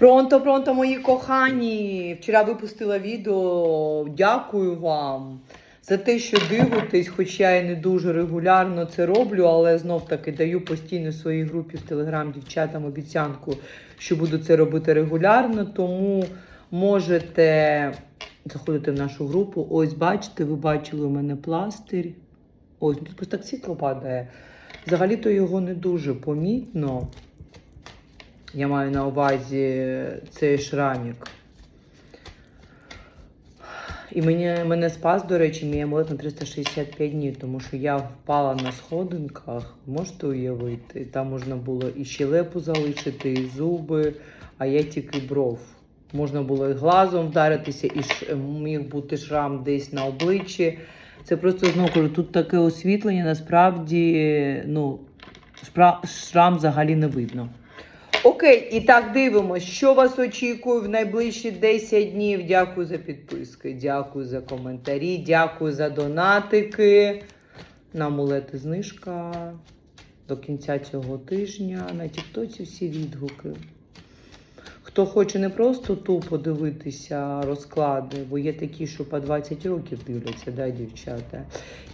Пронто, пронто, мої кохані! Вчора випустила відео. Дякую вам за те, що дивитесь, хоч я і не дуже регулярно це роблю, але знов таки даю постійно своїй групі в Телеграм дівчатам обіцянку, що буду це робити регулярно. Тому можете заходити в нашу групу. Ось, бачите, ви бачили у мене пластир. Ось, просто так світло падає. Взагалі-то його не дуже помітно. Я маю на увазі цей шрамік. І мене, мене спас, до речі, мій амулет на 365 днів, тому що я впала на сходинках, можете уявити, там можна було і щелепу залишити, і зуби, а я тільки бров. Можна було і глазом вдаритися, і ш... міг бути шрам десь на обличчі. Це просто знову кажу, тут таке освітлення, насправді, ну, шрам взагалі не видно. Окей, і так дивимося, що вас очікує в найближчі 10 днів. Дякую за підписки, дякую за коментарі, дякую за донатики. На амулети знижка до кінця цього тижня. На Тіктоці всі відгуки. Хто хоче не просто тупо дивитися розклади, бо є такі, що по 20 років дивляться, да, дівчата,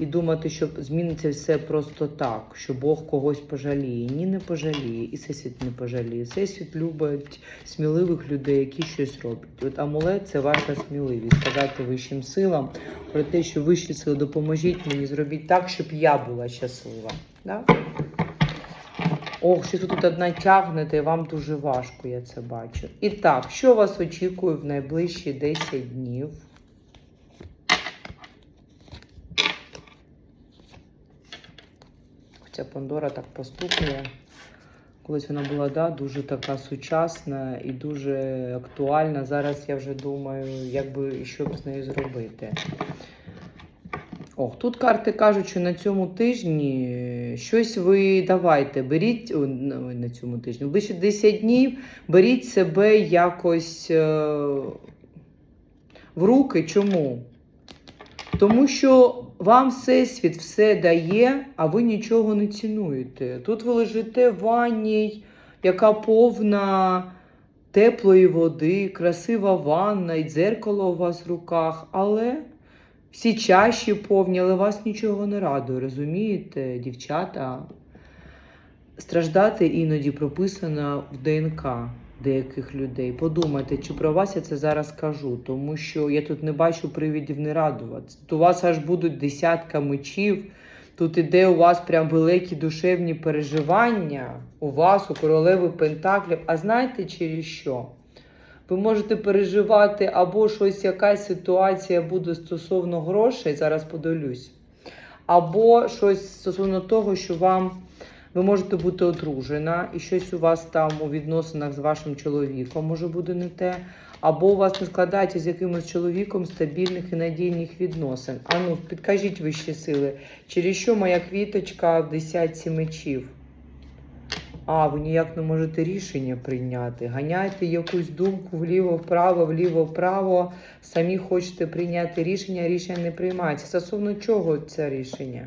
і думати, що зміниться все просто так, що Бог когось пожаліє. Ні, не пожаліє, і всесвіт не пожаліє. Всесвіт любить сміливих людей, які щось роблять. От амулет це ваша сміливість. Сказати вищим силам про те, що вищі сили допоможіть мені, зробіть так, щоб я була щаслива. Да? Ох, щось тут одна тягнете, вам дуже важко, я це бачу. І так, що вас очікує в найближчі 10 днів? Хоча Пандора так постукує. Колись вона була да, дуже така сучасна і дуже актуальна. Зараз я вже думаю, як би що б з нею зробити. Ох, тут карти кажуть, що на цьому тижні щось ви давайте, беріть на цьому тижні, ближче 10 днів, беріть себе якось е, в руки. Чому? Тому що вам всесвіт все дає, а ви нічого не цінуєте. Тут ви лежите в ванні, яка повна теплої води, красива ванна, і дзеркало у вас в руках, але. Всі чаші повні, але вас нічого не радує, розумієте, дівчата? Страждати іноді прописано в ДНК деяких людей. Подумайте, чи про вас я це зараз кажу, тому що я тут не бачу привідів не радуватися. Тут у вас аж будуть десятка мечів, тут іде у вас прям великі душевні переживання, у вас, у королеви Пентаклів. А знаєте через що? Ви можете переживати або щось, якась ситуація буде стосовно грошей, зараз подивлюсь, або щось стосовно того, що вам ви можете бути одружена, і щось у вас там у відносинах з вашим чоловіком може бути не те, або у вас не складається з якимось чоловіком стабільних і надійних відносин. А ну, підкажіть вищі сили, через що моя квіточка в десятці мечів? А, ви ніяк не можете рішення прийняти. Ганяєте якусь думку вліво-вправо, вліво-вправо. Самі хочете прийняти рішення, рішення не приймається. Стосовно чого це рішення?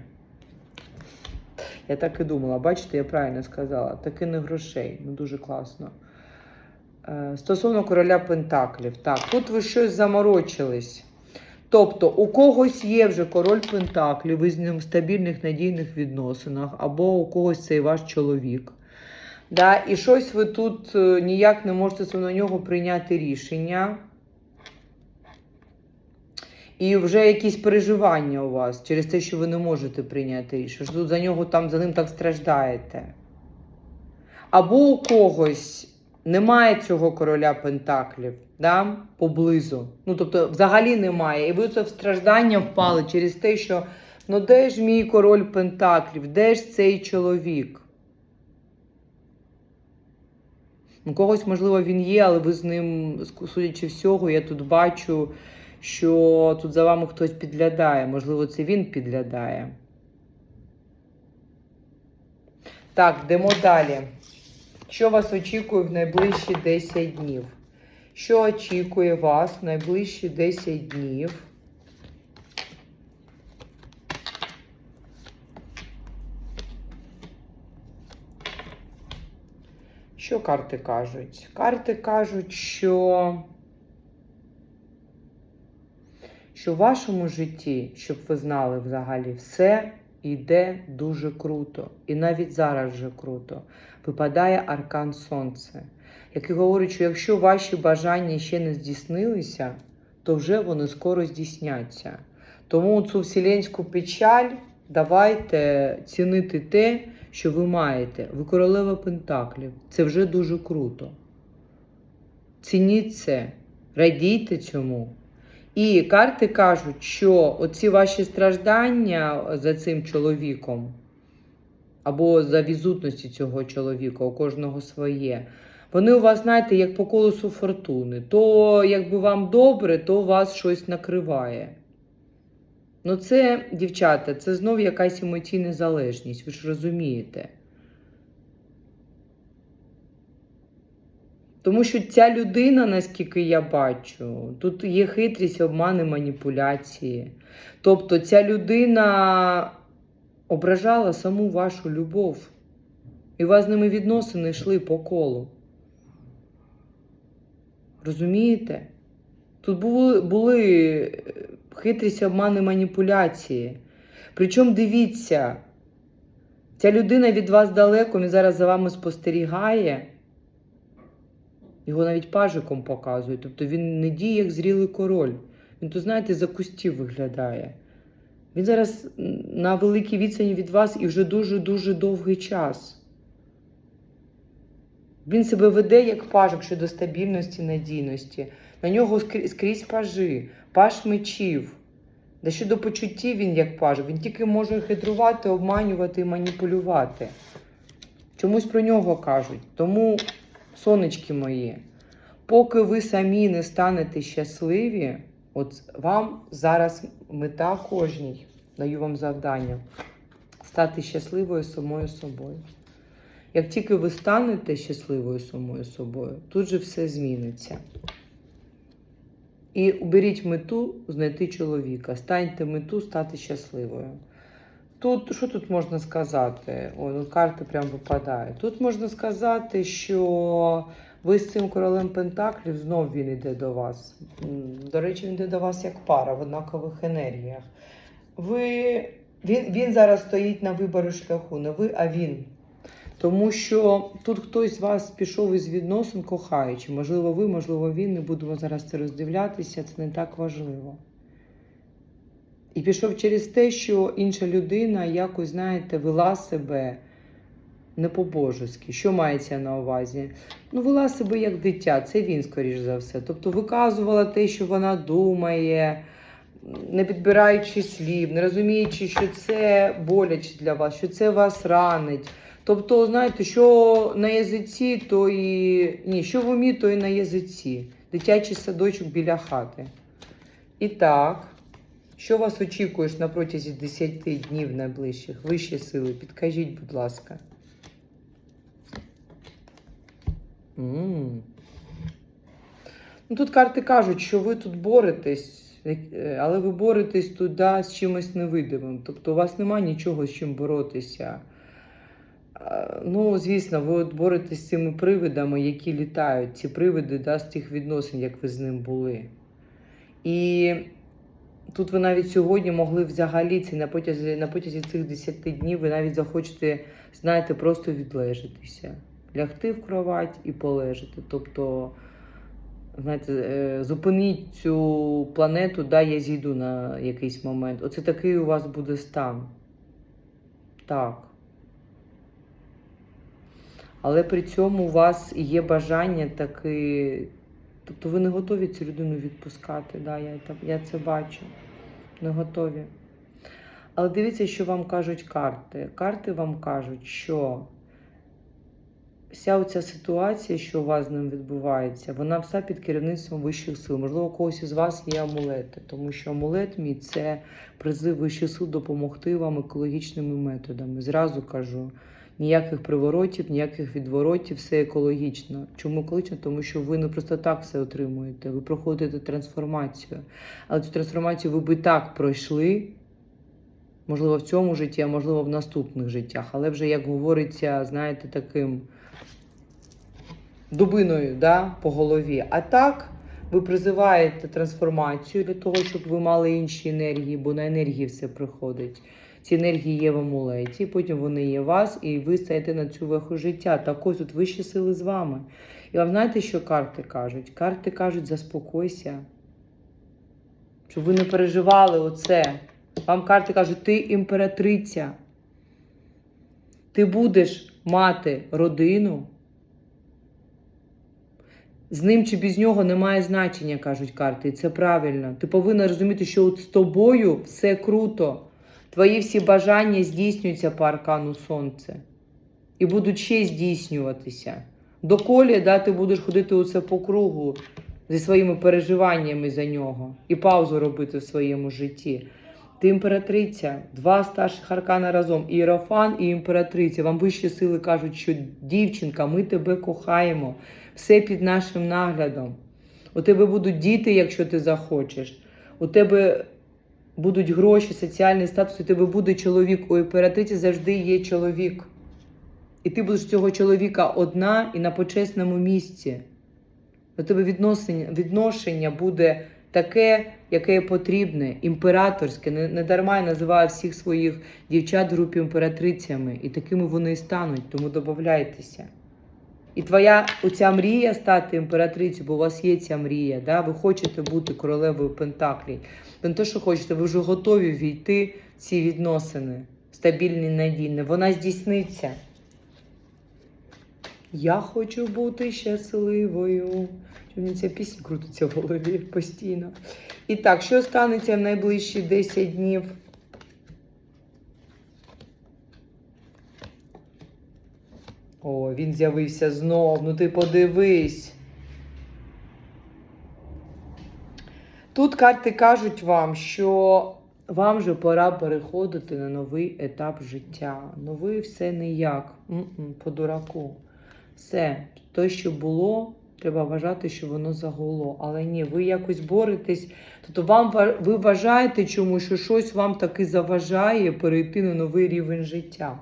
Я так і думала, бачите, я правильно сказала. Таки не грошей. Ну дуже класно. Е, Стосовно короля Пентаклів. Так, тут ви щось заморочились. Тобто, у когось є вже король Пентаклів, ви з ним в стабільних надійних відносинах, або у когось цей ваш чоловік. Да, і щось ви тут е, ніяк не можете стосовно нього прийняти рішення. І вже якісь переживання у вас через те, що ви не можете прийняти рішення. Що тут за нього там за ним так страждаєте. Або у когось немає цього короля Пентаклів да, поблизу. Ну, тобто, взагалі немає. І ви це в страждання впали через те, що ну де ж мій король Пентаклів, де ж цей чоловік? У когось, можливо, він є, але ви з ним, судячи всього, я тут бачу, що тут за вами хтось підглядає. Можливо, це він підглядає. Так, йдемо далі. Що вас очікує в найближчі 10 днів? Що очікує вас в найближчі 10 днів? Що карти кажуть? Карти кажуть, що, що в вашому житті, щоб ви знали взагалі, все йде дуже круто. І навіть зараз вже круто. Випадає аркан Сонце, який говорить, що якщо ваші бажання ще не здійснилися, то вже вони скоро здійсняться. Тому цю вселенську печаль давайте цінити те, що ви маєте. Ви королева Пентаклів. Це вже дуже круто. Цініть це, радійте цьому. І карти кажуть, що оці ваші страждання за цим чоловіком, або за відсутності цього чоловіка, у кожного своє. Вони у вас, знаєте, як по колесу фортуни. То якби вам добре, то вас щось накриває. Ну, це, дівчата, це знов якась емоційна залежність, ви ж розумієте. Тому що ця людина, наскільки я бачу, тут є хитрість, обмани, маніпуляції. Тобто ця людина ображала саму вашу любов. І у вас з ними відносини йшли по колу. Розумієте? Тут були, були хитрість, обмани, маніпуляції. Причому дивіться, ця людина від вас далеко, він зараз за вами спостерігає. Його навіть пажиком показують. Тобто він не діє як зрілий король. Він тут, знаєте, за кустів виглядає. Він зараз на великій відстані від вас і вже дуже-дуже довгий час. Він себе веде як пажик щодо стабільності, надійності. На нього скрізь пажи, паж мечів. Да щодо почуттів він як пажик. Він тільки може хитрувати, обманювати і маніпулювати. Чомусь про нього кажуть. Тому, сонечки мої, поки ви самі не станете щасливі, от вам зараз мета кожній, даю вам завдання, стати щасливою самою собою. Як тільки ви станете щасливою самою собою, тут же все зміниться. І уберіть мету знайти чоловіка. Станьте мету стати щасливою. Тут, що тут можна сказати? О, ну, карти прям випадають. Тут можна сказати, що ви з цим королем Пентаклів знов він йде до вас. До речі, він йде до вас як пара в однакових енергіях. Ви, він, він зараз стоїть на виборі шляху, не ви, а він. Тому що тут хтось з вас пішов із відносин кохаючи. Можливо, ви, можливо, він. Не будемо зараз це роздивлятися, це не так важливо. І пішов через те, що інша людина якось, знаєте, вела себе не по-божески. Що мається на увазі? Ну, вела себе як дитя, це він, скоріш за все. Тобто виказувала те, що вона думає, не підбираючи слів, не розуміючи, що це боляче для вас, що це вас ранить. Тобто, знаєте, що на язиці, то і. Ні, що в умі, то і на язиці. Дитячий садочок біля хати. І так, що вас очікуєш на протязі 10 днів найближчих? Вищі сили, підкажіть, будь ласка. м Ну, тут карти кажуть, що ви тут боретесь, е, але ви боретесь туди з чимось невидимим. Тобто у вас немає нічого з чим боротися. Ну, звісно, ви от боретесь з цими привидами, які літають. Ці привиди да, з тих відносин, як ви з ним були. І тут ви навіть сьогодні могли взагалі це на потязі, на потязі цих 10 днів ви навіть захочете, знаєте, просто відлежатися. Лягти в кровать і полежати. Тобто, знаєте, е, зупиніть цю планету, да, я зійду на якийсь момент. Оце такий у вас буде стан. Так. Але при цьому у вас є бажання таки. Тобто ви не готові цю людину відпускати. Да, я, я це бачу. Не готові. Але дивіться, що вам кажуть карти. Карти вам кажуть, що вся оця ситуація, що у вас з ним відбувається, вона вся під керівництвом вищих сил. Можливо, у когось із вас є амулети, тому що амулет мій це призив вищих сил допомогти вам екологічними методами. Зразу кажу. Ніяких приворотів, ніяких відворотів, все екологічно. Чому екологічно? Тому що ви не просто так все отримуєте, ви проходите трансформацію. Але цю трансформацію ви би так пройшли, можливо, в цьому житті, а можливо, в наступних життях. Але вже, як говориться, знаєте, таким дубиною да, по голові. А так ви призиваєте трансформацію для того, щоб ви мали інші енергії, бо на енергії все приходить. Ці енергії є в амулеті, потім вони є вас, і ви стаєте на цю веху життя. Так ось тут вищі сили з вами. І вам знаєте, що карти кажуть? Карти кажуть, заспокойся. Щоб ви не переживали оце. Вам карти кажуть, ти імператриця. Ти будеш мати родину. З ним чи без нього немає значення, кажуть карти. І це правильно. Ти повинна розуміти, що от з тобою все круто. Твої всі бажання здійснюються по аркану сонце. І будуть ще здійснюватися. Доколі да, ти будеш ходити оце по кругу зі своїми переживаннями за нього і паузу робити в своєму житті. Ти імператриця, два старших аркана разом, Іерофан і імператриця. Вам вищі сили кажуть, що дівчинка, ми тебе кохаємо, все під нашим наглядом. У тебе будуть діти, якщо ти захочеш. У тебе будуть гроші, соціальний статус, у тебе буде чоловік. У імператриці завжди є чоловік. І ти будеш цього чоловіка одна і на почесному місці. До тебе відношення, відношення буде таке, яке потрібне, імператорське. Не, не дарма я називаю всіх своїх дівчат в групі імператрицями. І такими вони і стануть, тому додавайтеся. І твоя оця мрія стати імператрицею, бо у вас є ця мрія, да? ви хочете бути королевою Пентаклій. Ви не те, що хочете, ви вже готові війти в ці відносини, стабільні, надійні. Вона здійсниться. Я хочу бути щасливою. Мені ця пісня крутиться в голові постійно. І так, що станеться в найближчі 10 днів? О, він з'явився знов. Ну ти подивись. Тут карти кажуть вам, що вам вже пора переходити на новий етап життя. Новий все ніяк. По дураку. Все, те, що було, треба вважати, що воно загуло. Але ні, ви якось боретесь. Тобто вам ви вважаєте чому, що щось вам таки заважає перейти на новий рівень життя.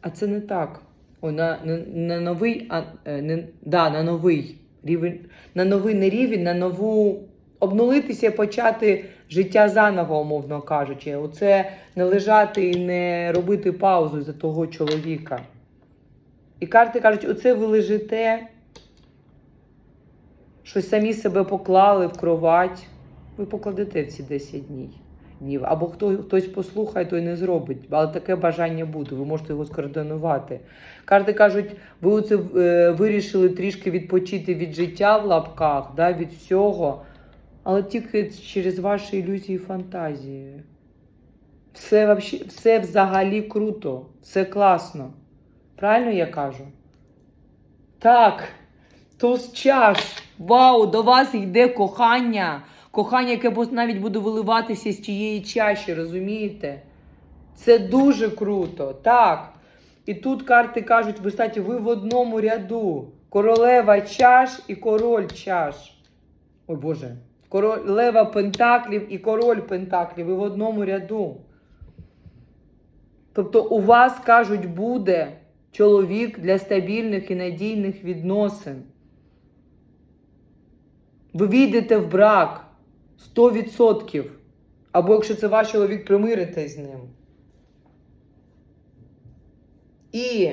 А це не так. Ой, на, на, на новий, а, не, да, на новий рівень, на новий не рівень, на нову обнулитися почати життя заново, умовно кажучи. Оце не лежати і не робити паузу за того чоловіка. І карти кажуть, оце ви лежите, щось самі себе поклали в кровать. Ви покладете в ці 10 днів. Днів. Або хто, хтось послухає, той не зробить. Але таке бажання буде, ви можете його скоординувати. Карти кажуть, ви оце е, вирішили трішки відпочити від життя в лапках, да, від всього, але тільки через ваші ілюзії і фантазії. Все, вообще, все взагалі круто, все класно. Правильно я кажу? Так, туз чаш. Вау, до вас йде кохання. Кохання, яке навіть буде виливатися з тієї чаші, розумієте? Це дуже круто. Так. І тут карти кажуть, ви кстати, ви в одному ряду. Королева чаш і король чаш. Ой Боже. Королева пентаклів і король пентаклів. Ви в одному ряду. Тобто у вас, кажуть, буде чоловік для стабільних і надійних відносин. Ви війдете в брак 100%. Або якщо це ваш чоловік, примиритесь з ним. І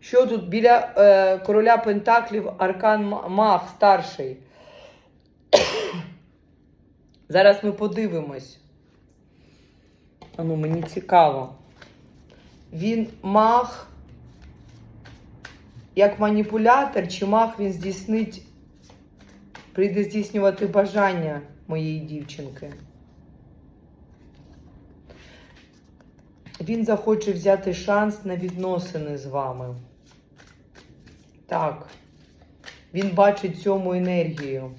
що тут біля е, короля Пентаклів Аркан Ма- Мах старший. Зараз ми подивимось. А ну, мені цікаво. Він мах як маніпулятор, чи мах він здійснить, прийде здійснювати бажання моєї дівчинки. Він захоче взяти шанс на відносини з вами. Так. Він бачить цьому енергію.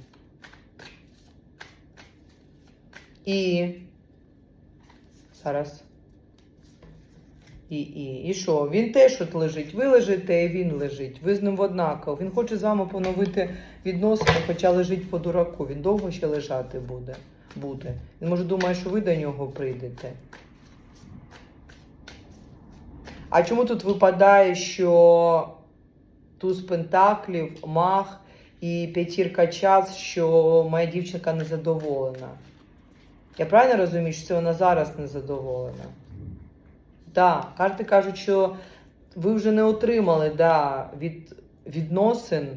І зараз. І, і, і що? Він теж от лежить. Ви лежите, і він лежить. Ви з ним однаково. Він хоче з вами поновити відносини, хоча лежить по дураку. Він довго ще лежати буде. буде. Він може думає, що ви до нього прийдете. А чому тут випадає, що туз пентаклів, мах і п'ятірка час, що моя дівчинка незадоволена? Я правильно розумію, що це вона зараз незадоволена? Так, карти кажуть, що ви вже не отримали да, від відносин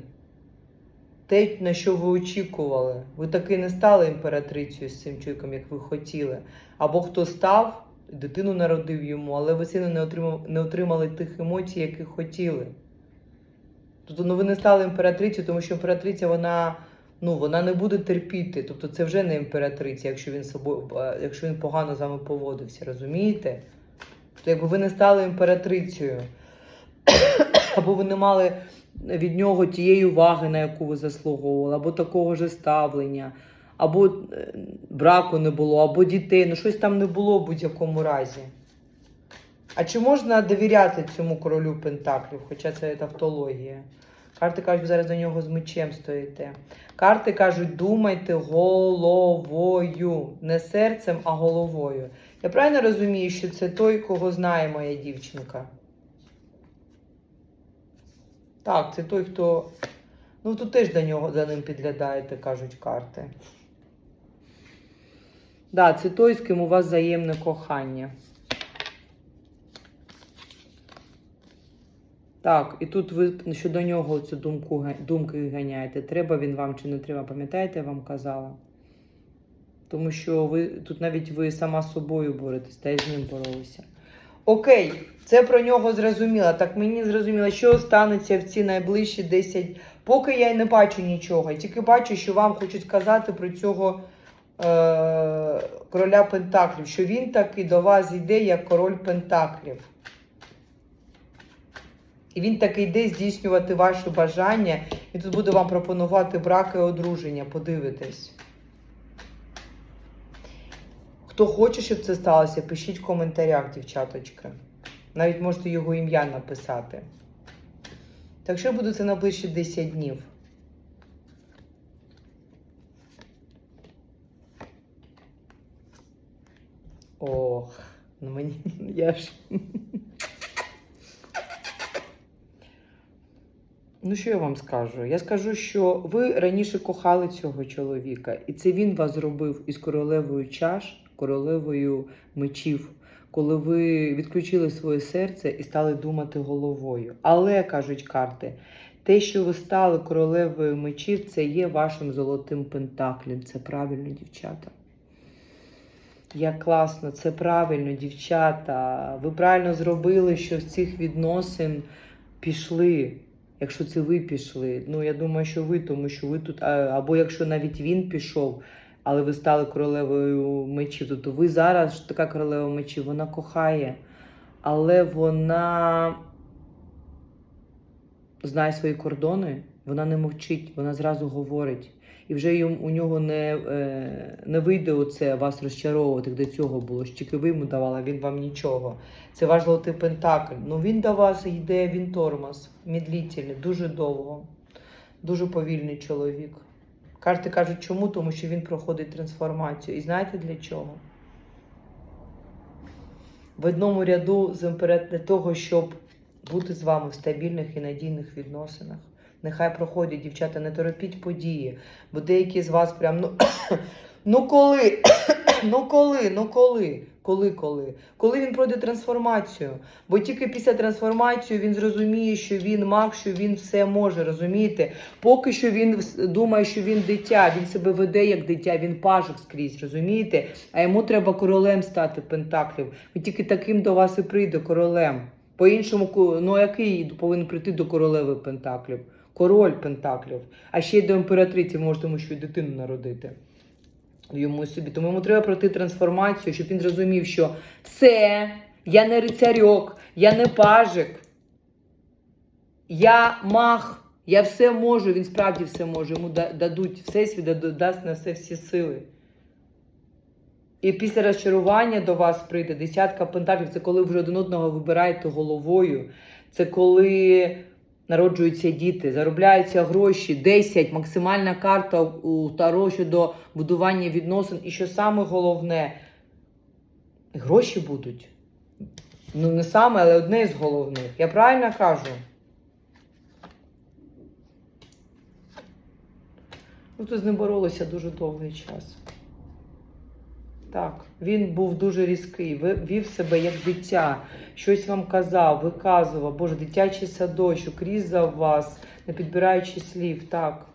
те, на що ви очікували. Ви таки не стали імператрицею з цим чоловіком, як ви хотіли. Або хто став, дитину народив йому, але ви сильно не отримали, не отримали тих емоцій, яких хотіли. Тобто ну, ви не стали імператрицею, тому що імператриця вона, ну, вона не буде терпіти. Тобто це вже не імператриця, якщо він, собою, е, якщо він погано з вами поводився, розумієте? Тобто, якби ви не стали імператрицею, або ви не мали від нього тієї уваги, на яку ви заслуговували, або такого ж ставлення, або е, браку не було, або дітей, ну щось там не було в будь-якому разі. А чи можна довіряти цьому королю Пентаклів, хоча це тавтологія? Карти кажуть, ви зараз до нього з мечем стоїте. Карти кажуть, думайте головою. Не серцем, а головою. Я правильно розумію, що це той, кого знає моя дівчинка? Так, це той, хто. Ну, тут теж до нього за ним підглядаєте, кажуть карти. Да, це той, з ким у вас взаємне кохання. Так, і тут ви щодо нього цю думку, думки ганяєте. Треба він вам чи не треба, пам'ятаєте, я вам казала? Тому що ви тут навіть ви сама з собою боретесь, та й з ним боролися. Окей, це про нього зрозуміло. Так мені зрозуміло, що станеться в ці найближчі 10. Поки я й не бачу нічого. Тільки бачу, що вам хочуть сказати про цього е- короля Пентаклів, що він таки до вас йде як король Пентаклів. І він таки йде здійснювати ваші бажання, і тут буде вам пропонувати брак і одруження. Подивитесь. Хто хоче, щоб це сталося, пишіть в коментарях, дівчаточки. Навіть можете його ім'я написати. Так що буде це на ближчі 10 днів? Ох, ну мені я ж. Ну, що я вам скажу? Я скажу, що ви раніше кохали цього чоловіка, і це він вас зробив із королевою чаш, королевою мечів, коли ви відключили своє серце і стали думати головою. Але кажуть карти, те, що ви стали королевою мечів, це є вашим золотим пентаклем. Це правильно, дівчата. Як класно, це правильно, дівчата. Ви правильно зробили, що з цих відносин пішли. Якщо це ви пішли, ну я думаю, що ви, тому що ви тут, або якщо навіть він пішов, але ви стали королевою мечів, тобто ви зараз така королева мечів, вона кохає, але вона знає свої кордони, вона не мовчить, вона зразу говорить. І вже у нього не, е, не вийде оце вас розчаровувати, до цього було. Тільки ви йому давали, він вам нічого. Це ваш золотий пентакль. Ну він до вас йде, він тормоз, медлительний, дуже довго, дуже повільний чоловік. Карти кажуть, чому? Тому що він проходить трансформацію. І знаєте для чого? В одному ряду з імперат- для того, щоб бути з вами в стабільних і надійних відносинах. Нехай проходять, дівчата, не торопіть події, бо деякі з вас прям ну, ну коли, ну коли, ну коли, коли, коли, коли він пройде трансформацію. Бо тільки після трансформації він зрозуміє, що він маг, що він все може, розумієте? Поки що він думає, що він дитя, він себе веде як дитя, він пажик скрізь, розумієте? А йому треба королем стати пентаклів. Він тільки таким до вас і прийде королем. По-іншому, ну який повинен прийти до королеви пентаклів? Король пентаклів. А ще й до імператриці може, тому що й дитину народити. Йому собі. Тому йому треба пройти трансформацію, щоб він зрозумів, що все, я не рицарьок, я не пажик, я мах, я все можу, він справді все може. Йому дадуть всесвіт, да- дасть на все всі сили. І після розчарування до вас прийде десятка пентаклів. Це коли вже один одного вибираєте головою. Це коли народжуються діти, заробляються гроші, 10, максимальна карта у Таро щодо будування відносин. І що саме головне, гроші будуть. Ну, не саме, але одне з головних. Я правильно кажу? Ну, тут з ним боролися дуже довгий час. Так, він був дуже різкий, вів себе як дитя, щось вам казав, виказував, боже, дитячий садочок, різав вас, не підбираючи слів, так.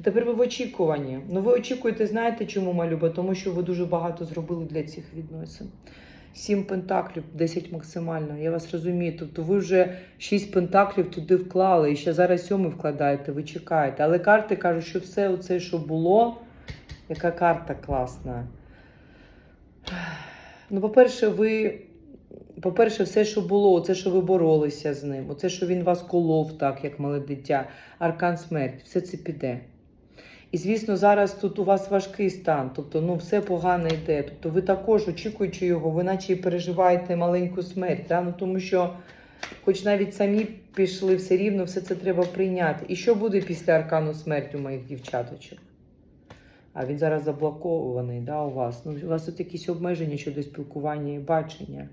А тепер ви в очікуванні. Ну, ви очікуєте, знаєте, чому малюба? Тому що ви дуже багато зробили для цих відносин. Сім пентаклів, 10 максимально. Я вас розумію. Тобто ви вже шість пентаклів туди вклали, і ще зараз сьомий вкладаєте, ви чекаєте. Але карти кажуть, що все оце, що було, яка карта класна. Ну, по-перше, ви. По-перше, все, що було, це, що ви боролися з ним, оце, що він вас колов, так, як мале дитя, аркан смерть, все це піде. І, звісно, зараз тут у вас важкий стан, тобто ну, все погано йде. Тобто ви також, очікуючи його, ви наче і переживаєте маленьку смерть. Да? Ну, тому що, хоч навіть самі пішли, все рівно все це треба прийняти. І що буде після аркану смерті у моїх дівчаточок? А він зараз заблокований да, у вас. Ну, у вас тут якісь обмеження щодо спілкування і бачення.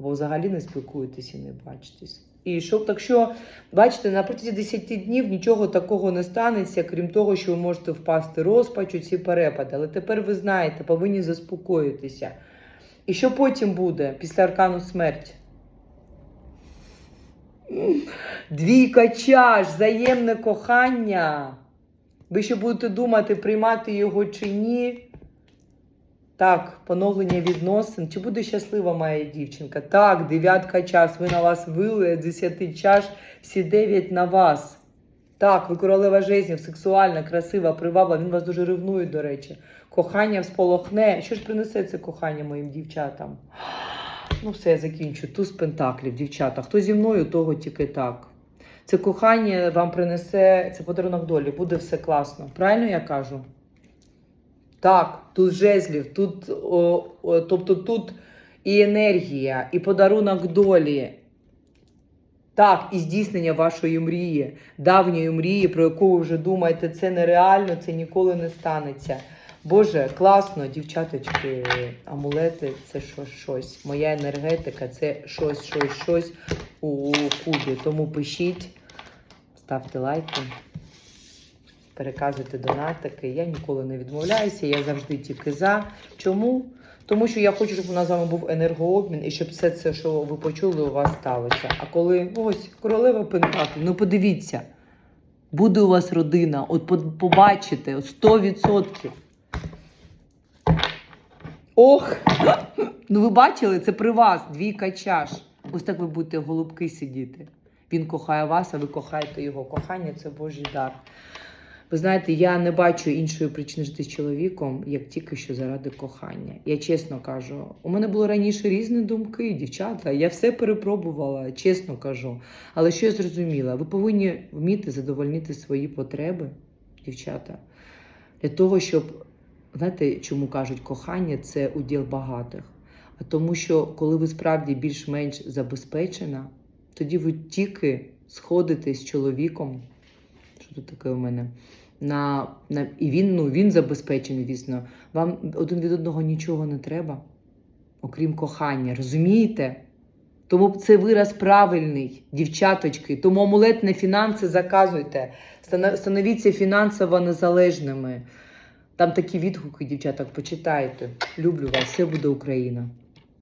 Або взагалі не спілкуєтесь і не бачитесь. І що, так що, бачите, на протязі 10 днів нічого такого не станеться, крім того, що ви можете впасти розпач у ці перепади. Але тепер ви знаєте, повинні заспокоїтися. І що потім буде після аркану смерть? Двійка чаш, взаємне кохання. Ви ще будете думати, приймати його чи ні. Так, поновлення відносин. Чи буде щаслива моя дівчинка? Так, дев'ятка час. Ви на вас вили, десяти чаш, всі дев'ять на вас. Так, ви королева жезлів, сексуальна, красива, привабла. Він вас дуже ревнує, до речі. Кохання всполохне. Що ж принесе це кохання моїм дівчатам? Ну, все, я закінчу. Туз пентаклів, дівчата. Хто зі мною, того тільки так. Це кохання вам принесе, це подарунок долі, буде все класно. Правильно я кажу? Так, тут жезлів, тут, о, о, тобто тут і енергія, і подарунок долі. Так, і здійснення вашої мрії, давньої мрії, про яку ви вже думаєте, це нереально, це ніколи не станеться. Боже, класно, дівчаточки, амулети це щось, щось. Моя енергетика це щось, щось, щось у кубі. Тому пишіть, ставте лайки, переказуйте донатики. Я ніколи не відмовляюся, я завжди тільки за. Чому? Тому що я хочу, щоб у нас з вами був енергообмін і щоб все це, що ви почули, у вас сталося. А коли ось королева Пентаклів, ну подивіться, буде у вас родина, от побачите, 100%. Ох! Ну ви бачили, це при вас, двійка чаш. Ось так ви будете голубки сидіти. Він кохає вас, а ви кохаєте його. Кохання це Божий дар. Ви знаєте, я не бачу іншої причини жити з чоловіком, як тільки що заради кохання. Я чесно кажу, у мене було раніше різні думки, дівчата. Я все перепробувала, чесно кажу. Але що я зрозуміла? Ви повинні вміти задовольнити свої потреби, дівчата, для того, щоб знаєте, чому кажуть, кохання це уділ багатих. А тому, що коли ви справді більш-менш забезпечена, тоді ви тільки сходите з чоловіком. Що тут таке у мене? На, на, і він, ну, він забезпечений, звісно. Вам один від одного нічого не треба, окрім кохання. Розумієте? Тому це вираз правильний, дівчаточки. Тому амулетні фінанси заказуйте. Становіться фінансово незалежними. Там такі відгуки, дівчата, почитайте. Люблю вас, все буде Україна.